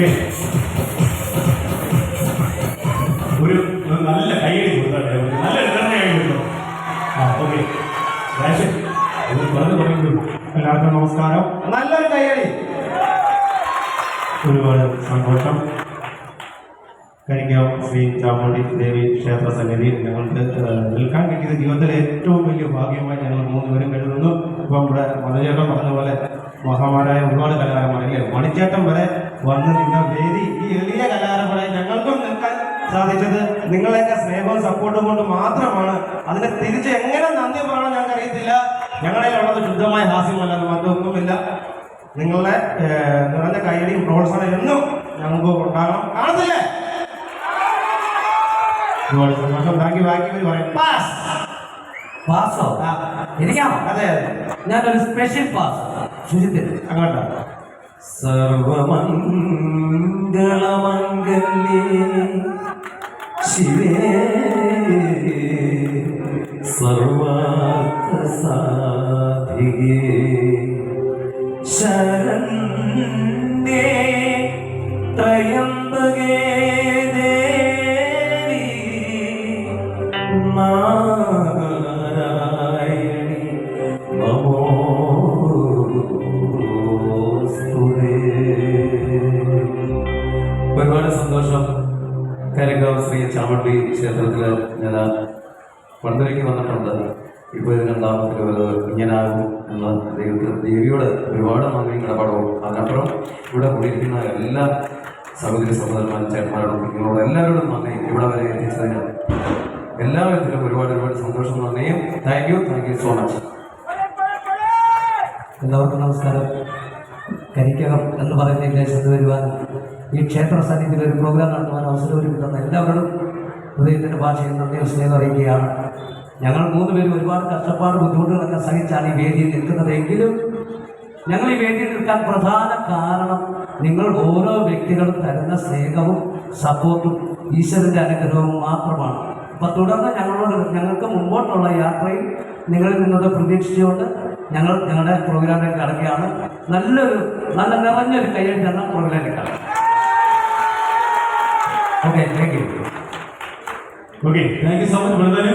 Okay. ഒരു നല്ല കൈയടി കൊടുത്താട്ടെ? നല്ല കൈയടി കൊടുത്തു ആ ഓക്കെ. പറഞ്ഞു പറയുന്നു എല്ലാവർക്കും നമസ്കാരം. നല്ലൊരു കൈയടി. ഒരുപാട് സന്തോഷം. കരിക്കാവ് ശ്രീ ചാമുണ്ടി ദേവി ക്ഷേത്ര സന്നിധിയിൽ ഞങ്ങൾക്ക് നിൽക്കാൻ കിട്ടിയത് ജീവിതത്തിലെ ഏറ്റവും വലിയ ഭാഗ്യമായി ഞങ്ങൾ മൂന്നുപേരും കരുതുന്നു. ഇപ്പം ഇവിടെ മണിചേട്ടൻ പറഞ്ഞ പോലെ മഹാമാരായ ഒരുപാട് കലാകാരന്മാരില്ലേ? മണിച്ചേട്ടൻ വരെ വന്ന് നിന്ന വേദി ഈ എളിയ കലാകാരന്മാരായി ഞങ്ങൾക്കും നിൽക്കാൻ സാധിച്ചത് നിങ്ങളെയൊക്കെ സ്നേഹവും സപ്പോർട്ടും കൊണ്ട് മാത്രമാണ്. അതിനെ തിരിച്ച് എങ്ങനെ നന്ദി പറയണം ഞങ്ങൾക്ക് അറിയത്തില്ല ഞങ്ങളുടെ ഉള്ളത് ശുദ്ധമായ ഹാസ്യമല്ലാതെ മറ്റൊന്നുമില്ല നിങ്ങളുടെ നിറഞ്ഞ കൈയടിയും പ്രോത്സാഹനം എന്നും ഞങ്ങൾക്ക് ഉണ്ടാകണം. കാണത്തില്ലേ? ഒരുപാട് സന്തോഷം ബാക്കി ബാക്കി പറയും പാസ് പാസോ ഇരിക്കാമോ അതെ അതെ. ഞാനൊരു സ്പെഷ്യൽ പാസ് ശുചിത്വം. അങ്ങോട്ടാ. സർവമംഗളമംഗല്യേ ശിവേ. സർവാർത്ഥ സാധികേ ശരണ്യേ ചാമണ്ടി ക്ഷേത്രത്തിൽ ഞാൻ പണ്ടൊരിക്കൽ വന്നിട്ടുണ്ട്. ഇപ്പോൾ ഇതിന് രണ്ടാമത്തിൽ വരുന്നത് ഇങ്ങനാകും എന്ന ദൈവത്തിന് ദേവിയോട് ഒരുപാട് നന്ദി കടപാടവും അതിനപ്പുറം ഇവിടെ കൂടിയിരിക്കുന്ന എല്ലാ സഹോദരി സഹോദരന്മാരും ചേട്ടന്മാരോടും നിങ്ങളോട് എല്ലാവരോടും നന്ദി. ഇവിടെ വരെ എത്തിച്ചതിന് എല്ലാ വിധത്തിലും ഒരുപാട് ഒരുപാട് സന്തോഷം നന്ദിയും. Thank you thank you so much എല്ലാവർക്കും നമസ്കാരം. കരിക്കകം എന്ന് പറയുന്ന ഇംഗ്ലീഷ് വരുവാൻ ഈ ക്ഷേത്ര സന്നിധിയിൽ ഒരു പ്രോഗ്രാം നടത്തുവാൻ അവസരം ഒരുക്കുന്ന എല്ലാവരോടും ഹൃദയത്തിന്റെ ഭാഷയിൽ നന്ദി സ്നേഹം അറിയിക്കുകയാണ്. ഞങ്ങൾ മൂന്ന് പേരും ഒരുപാട് കഷ്ടപ്പാട് ബുദ്ധിമുട്ടുകളൊക്കെ സഹിച്ചാണ് ഈ വേദിയിൽ നിൽക്കുന്നതെങ്കിലും ഞങ്ങൾ ഈ വേദിയിൽ നിൽക്കാൻ പ്രധാന കാരണം നിങ്ങൾ ഓരോ വ്യക്തികളും തരുന്ന സ്നേഹവും സപ്പോർട്ടും ഈശ്വരന്റെ അനുഗ്രഹവും മാത്രമാണ്. അപ്പം തുടർന്ന് ഞങ്ങളോട് ഞങ്ങൾക്ക് മുമ്പോട്ടുള്ള യാത്രയിൽ നിങ്ങളിൽ നിന്നത് പ്രതീക്ഷിച്ചുകൊണ്ട് ഞങ്ങൾ ഞങ്ങളുടെ പ്രോഗ്രാമിലേക്ക് കടക്കുകയാണ്. നല്ലൊരു നല്ല നിറഞ്ഞൊരു കയ്യിൽ തന്ന പ്രോഗ്രാമിലേക്ക് കടക്കാം okay thank you okay thank you so much brother